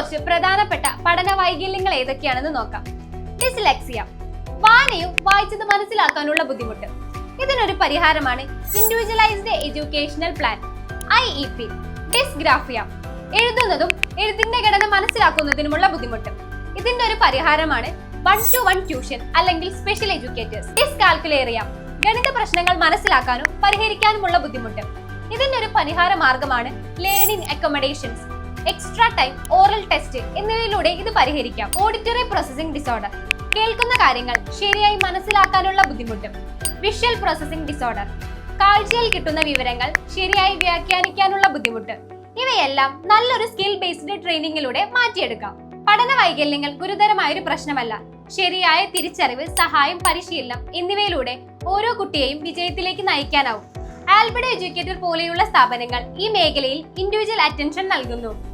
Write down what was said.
കുറച്ച് പ്രധാനപ്പെട്ട പഠന വൈകല്യങ്ങൾ ഏതൊക്കെയാണെന്ന് നോക്കാം. ഡിസ്ലെക്സിയ. വായനയും വായിച്ചത് മനസ്സിലാക്കാനുള്ള ബുദ്ധിമുട്ട്. ഇതിനൊരു പരിഹാരമാണ് individualised educational plan I E P dysgraphia എഴുതുന്നതും എഴുത്തിന്റെ ഘടന മനസ്സിലാക്കുന്നതിനുമുള്ള ബുദ്ധിമുട്ട്. ഇതിന്റെ ഒരു പരിഹാരമാണ് വൺ ടു വൺ ട്യൂഷൻ അല്ലെങ്കിൽ സ്പെഷ്യൽ എഡ്യൂക്കേറ്റേഴ്സ് ഡിസ്കാൽക്കുലേറിയ ഗണിത പ്രശ്നങ്ങൾ മനസ്സിലാക്കാനും പരിഹരിക്കാനുമുള്ള ബുദ്ധിമുട്ട്. ഇതിന്റെ ഒരു പരിഹാര മാർഗമാണ് learning accommodations extra time oral test എന്നിവയിലൂടെ ഇത് പരിഹരിക്കാം. ഓഡിറ്ററി പ്രോസസിംഗ് ഡിസോർഡർ കേൾക്കുന്ന കാര്യങ്ങൾ ശരിയായി മനസ്സിലാക്കാനുള്ള ബുദ്ധിമുട്ട്. വിഷ്വൽ പ്രോസസിംഗ് ഡിസോർഡർ കാഴ്ചയിൽ കിട്ടുന്ന വിവരങ്ങൾ ശരിയായി വ്യാഖ്യാനിക്കാനുള്ള ബുദ്ധിമുട്ട്. ഇവയെല്ലാം നല്ലൊരു സ്കിൽ ബേസ്ഡ് ട്രെയിനിങ്ങിലൂടെ മാറ്റിയെടുക്കാം. പഠന വൈകല്യങ്ങൾ ഗുരുതരമായ ഒരു പ്രശ്നമല്ല. ശരിയായ തിരിച്ചറിവ് സഹായം പരിശീലനം എന്നിവയിലൂടെ ഓരോ കുട്ടിയെയും വിജയത്തിലേക്ക് നയിക്കാനാവും. ആൽബർട്ട് എഡ്യൂക്കേറ്റർ പോലെയുള്ള സ്ഥാപനങ്ങൾ ഈ മേഖലയിൽ ഇൻഡിവിജ്വൽ അറ്റൻഷൻ നൽകുന്നു.